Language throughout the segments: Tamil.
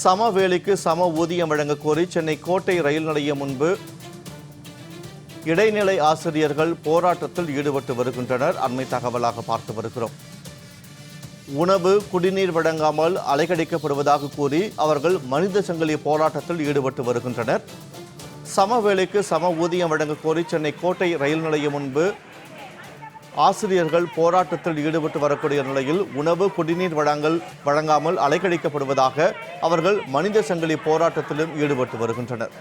சம வேலைக்கு சம ஊதியம் வழங்க கோரி சென்னை கோட்டை ரயில் நிலையம் முன்பு இடைநிலை ஆசிரியர்கள் போராட்டத்தில் ஈடுபட்டு வருகின்றனர். அண்மை தகவலாக பார்த்து வருகிறோம். உணவு குடிநீர் வழங்காமல் அலைகடிக்கப்படுவதாக கூறி அவர்கள் மனித சங்கிலி போராட்டத்தில் ஈடுபட்டு வருகின்றனர். சம வேலைக்கு சம ஊதியம் வழங்க கோரி சென்னை கோட்டை ரயில் நிலையம் முன்பு ஆசிரியர்கள் போராட்டத்தில் ஈடுபட்டு வரக்கூடிய நிலையில் உணவு குடிநீர் வழங்கல் வழங்காமல் அலைக்கழிக்கப்படுவதாக அவர்கள் மனித சங்கிலி போராட்டத்திலும் ஈடுபட்டு வருகின்றனர்.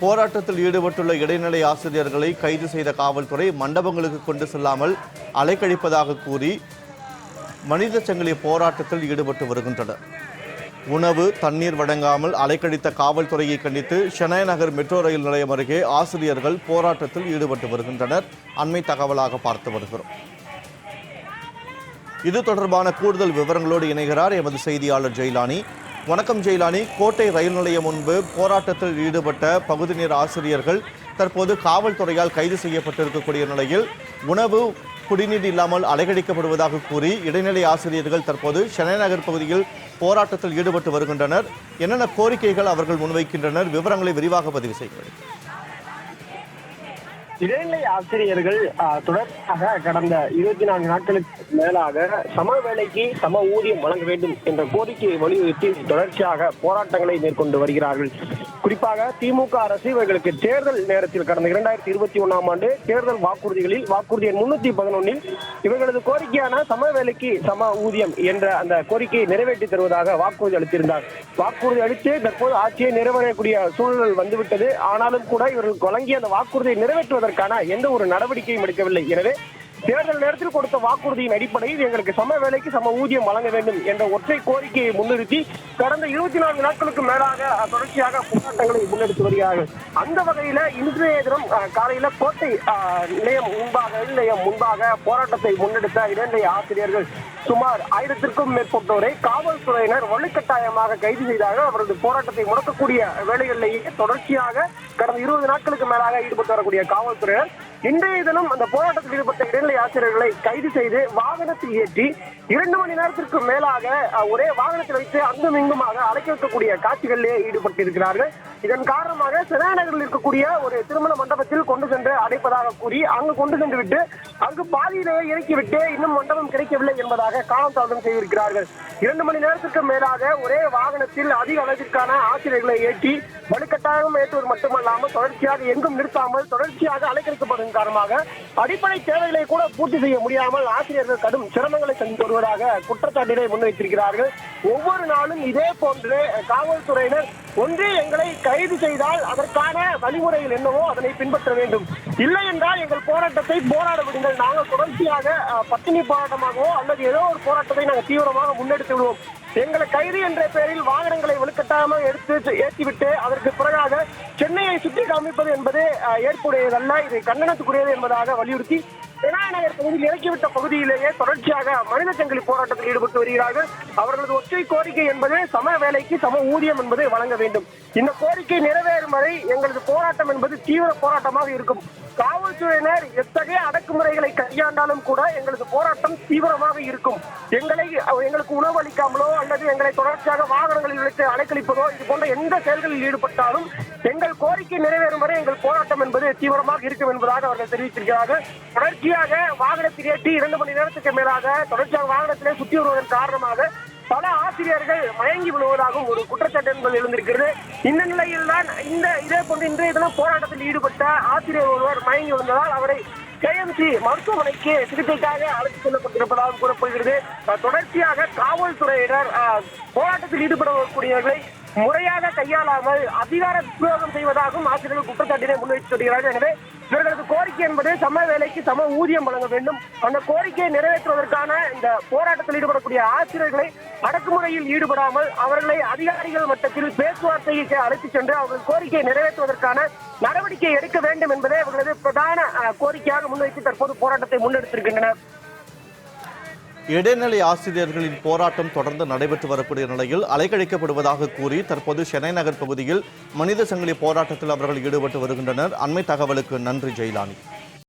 போராட்டத்தில் ஈடுபட்டுள்ள இடைநிலை ஆசிரியர்களை கைது செய்த காவல்துறை மண்டபங்களுக்கு கொண்டு செல்லாமல் அலைக்கழிப்பதாக கூறி மனித சங்கிலி போராட்டத்தில் ஈடுபட்டு வருகின்றனர். உணவு தண்ணீர் வழங்காமல் அலைக்கழித்த காவல்துறையை கண்டித்து சென்னை நகர் மெட்ரோ ரயில் நிலையம் அருகே ஆசிரியர்கள் போராட்டத்தில் ஈடுபட்டு வருகின்றனர். அண்மை தகவலாக பார்த்து வருகிறோம். இது தொடர்பான கூடுதல் விவரங்களோடு இணைகிறார் எமது செய்தியாளர் ஜெயிலானி. வணக்கம் ஜெயிலானி. கோட்டை ரயில் நிலையம் முன்பு போராட்டத்தில் ஈடுபட்ட பகுதி நேர ஆசிரியர்கள் தற்போது காவல்துறையால் கைது செய்யப்பட்டிருக்கக்கூடிய நிலையில் உணவு குடிநீர் இல்லாமல் அலைகழிக்கப்படுவதாக கூறி இடைநிலை ஆசிரியர்கள் தற்போது சென்னை நகர் பகுதியில் போராட்டத்தில் ஈடுபட்டு வருகின்றனர். என்னென்ன கோரிக்கைகள் அவர்கள் முன்வைக்கின்றனர்? விவரங்களை விரிவாக பதிவு செய்கிறேன் இடைநிலை ஆசிரியர்கள் தொடர்ச்சியாக கடந்த இருபத்தி நான்கு நாட்களுக்கு மேலாக சம வேலைக்கு சம ஊதியம் வழங்க வேண்டும் என்ற கோரிக்கையை வலியுறுத்தி தொடர்ச்சியாக போராட்டங்களை மேற்கொண்டு வருகிறார்கள். குறிப்பாக திமுக அரசு இவர்களுக்கு தேர்தல் நேரத்தில் கடந்த இரண்டாயிரத்தி இருபத்தி ஒண்ணாம் ஆண்டு தேர்தல் வாக்குறுதிகளில் வாக்குறுதி எண் முன்னூத்தி பதினொன்னில் இவர்களது கோரிக்கையான சம வேலைக்கு சம ஊதியம் என்ற அந்த கோரிக்கையை நிறைவேற்றி தருவதாக வாக்குறுதி அளித்திருந்தார். வாக்குறுதி அளித்து தற்போது ஆட்சியை நிறைவேறக்கூடிய சூழல் வந்துவிட்டது. ஆனாலும் கூட இவர்கள் வழங்கிய அந்த வாக்குறுதியை நிறைவேற்றுவதற்கான எந்த ஒரு நடவடிக்கையும் எடுக்கவில்லை. எனவே தேர்தல் நேரத்தில் கொடுத்த வாக்குறுதியின் அடிப்படையில் எங்களுக்கு சம வேலைக்கு சம ஊதியம் வழங்க வேண்டும் என்ற ஒற்றை கோரிக்கையை முன்னிறுத்தி கடந்த இருபத்தி நான்கு நாட்களுக்கு மேலாக தொடர்ச்சியாக போராட்டங்களை முன்னெடுத்து வருகிறார்கள். அந்த வகையில இன்றைய தினம் காலையில கோட்டை நிலையம் முன்பாக நிலையம் முன்பாக போராட்டத்தை முன்னெடுத்த இடைநிலை ஆசிரியர்கள் சுமார் ஆயிரத்திற்கும் மேற்பட்டோரை காவல்துறையினர் வலுக்கட்டாயமாக கைது செய்தார்கள். அவரது போராட்டத்தை முடக்கக்கூடிய வேலைகளிலேயே தொடர்ச்சியாக கடந்த இருபது நாட்களுக்கு மேலாக ஈடுபட்டு வரக்கூடிய காவல்துறையினர் இன்றைய தினம் அந்த போராட்டத்தில் ஈடுபட்ட இடைநிலை ஆசிரியர்களை கைது செய்து வாகனத்தில் ஏற்றி இரண்டு மணி நேரத்திற்கு மேலாக ஒரே வாகனத்தில் வைத்து அங்கும் இங்குமாக அழைக்க வைக்கக்கூடிய காட்சிகளிலே ஈடுபட்டிருக்கிறார்கள். இதன் காரணமாக சிறாநகரில் இருக்கக்கூடிய ஒரு திருமண மண்டபத்தில் கொண்டு சென்று அடைப்பதாக கூறி அங்கு கொண்டு சென்று விட்டு அங்கு பாதியிலேயே இறக்கிவிட்டு இன்னும் மண்டபம் கிடைக்கவில்லை என்பதாக காலம் தாழ்தம் செய்திருக்கிறார்கள். இரண்டு மணி நேரத்திற்கு மேலாக ஒரே வாகனத்தில் அதிக அளவிற்கான ஆசிரியர்களை ஏற்றி வலுக்கட்டாயம் ஏற்றுவது மட்டுமல்லாமல் தொடர்ச்சியாக எங்கும் நிறுத்தாமல் தொடர்ச்சியாக அலைக்கழிக்கப்படும் காரணமாக அடிப்படை தேவைகளை கூட பூர்த்தி செய்ய முடியாமல் ஆசிரியர்கள் கடும் சிரமங்களை சந்தித்து வருவதாக குற்றச்சாட்டினை முன்வைத்திருக்கிறார்கள். ஒவ்வொரு நாளும் இதே போன்று காவல்துறையினர் ஒன்றே எங்களை கைது செய்தால் அதற்கான வழிமுறைகள் என்னவோ அதனை பின்பற்ற வேண்டும். இல்லை என்றால் எங்கள் போராட்டத்தை போராட விடுங்கள். நாங்கள் தொடர்ச்சியாக பத்தினி பட்டினி போராட்டமாகவோ அல்லது ஏதோ ஒரு போராட்டத்தை நாங்கள் தீவிரமாக முன்னெடுத்து விடுவோம். எங்களை கைது என்ற பெயரில் வாகனங்களை வலுக்கட்டாயமாக எடுத்து ஏற்றிவிட்டு அதற்கு பிறகாக சென்னையை சுற்றி காமிப்பது என்பது ஏற்புடையதல்ல. இது கண்டனத்துக்குரியது என்பதாக வலியுறுத்தி விநாயக பகுதியில் இறக்கிவிட்ட பகுதியிலேயே தொடர்ச்சியாக மனித சங்கிலி போராட்டத்தில் ஈடுபட்டு வருகிறார்கள். அவர்களது ஒற்றை கோரிக்கை என்பது சம வேலைக்கு சம ஊதியம் என்பதை வழங்க வேண்டும். இந்த கோரிக்கை நிறைவேறும் வரை எங்களது போராட்டம் என்பது தீவிர போராட்டமாக இருக்கும். காவல்துறையினர் எத்தகைய அடக்குமுறைகளை கையாண்டாலும் கூட எங்களது போராட்டம் தீவிரமாக இருக்கும். எங்களை எங்களுக்கு உணவு அளிக்காமலோ அல்லது எங்களை தொடர்ச்சியாக வாகனங்களில் வைத்து அலைக்கழிப்பதோ இது போன்ற எந்த செயல்களில் ஈடுபட்டாலும் எங்கள் கோரிக்கை நிறைவேறும் வரை எங்கள் போராட்டம் என்பது தீவிரமாக இருக்கும் என்பதாக அவர்கள் தெரிவித்திருக்கிறார்கள். தொடர்ச்சியாக வாகனத்தில் ஏற்றி இரண்டு மணி நேரத்துக்கு மேலாக தொடர்ச்சியாக வாகனத்திலே சுற்றி வருவதன் காரணமாக பல ஆசிரியர்கள் மயங்கி விழுவதாகவும் ஒரு குற்றச்சாட்டு என்பது எழுந்திருக்கிறது. இந்த நிலையில் தான் இந்த இதே போன்ற இன்றைய தினம் போராட்டத்தில் ஈடுபட்ட ஆசிரியர் ஒருவர் மயங்கி விழுந்ததால் அவரை கேஎம்சி மருத்துவமனைக்கு சிகிச்சைக்காக அழைத்துச் செல்லப்பட்டிருப்பதாகவும் கூறப்படுகிறது. தொடர்ச்சியாக காவல்துறையினர் போராட்டத்தில் ஈடுபடக்கூடியவர்களை முறையாக கையாளாமல் அதிகார துரோகம் செய்வதாகவும் ஆசிரியர்கள் குற்றச்சாட்டினை முன்வைத்து சொல்கிறார்கள். எனவே இவர்களது கோரிக்கை என்பது சம வேலைக்கு சம ஊதியம் வழங்க வேண்டும். அந்த கோரிக்கையை நிறைவேற்றுவதற்கான இந்த போராட்டத்தில் ஈடுபடக்கூடிய ஆசிரியர்களை அடக்குமுறையில் ஈடுபடாமல் அவர்களை அதிகாரிகள் மட்டத்தில் பேச்சுவார்த்தைக்கு அழைத்துச் சென்று அவர்கள் கோரிக்கையை நிறைவேற்றுவதற்கான நடவடிக்கை எடுக்க வேண்டும் என்பதே அவர்களது பிரதான கோரிக்கையாக முன்வைத்து தற்போது போராட்டத்தை முன்னெடுத்திருக்கின்றனர். இடைநிலை ஆசிரியர்களின் போராட்டம் தொடர்ந்து நடைபெற்று வரக்கூடிய நிலையில் அலைக்கழிக்கப்படுவதாக கூறி தற்போது சென்னை நகர் பகுதியில் மனித சங்கிலி போராட்டத்தில் அவர்கள் ஈடுபட்டு வருகின்றனர். அண்மை தகவலுக்கு நன்றி ஜெயிலானி.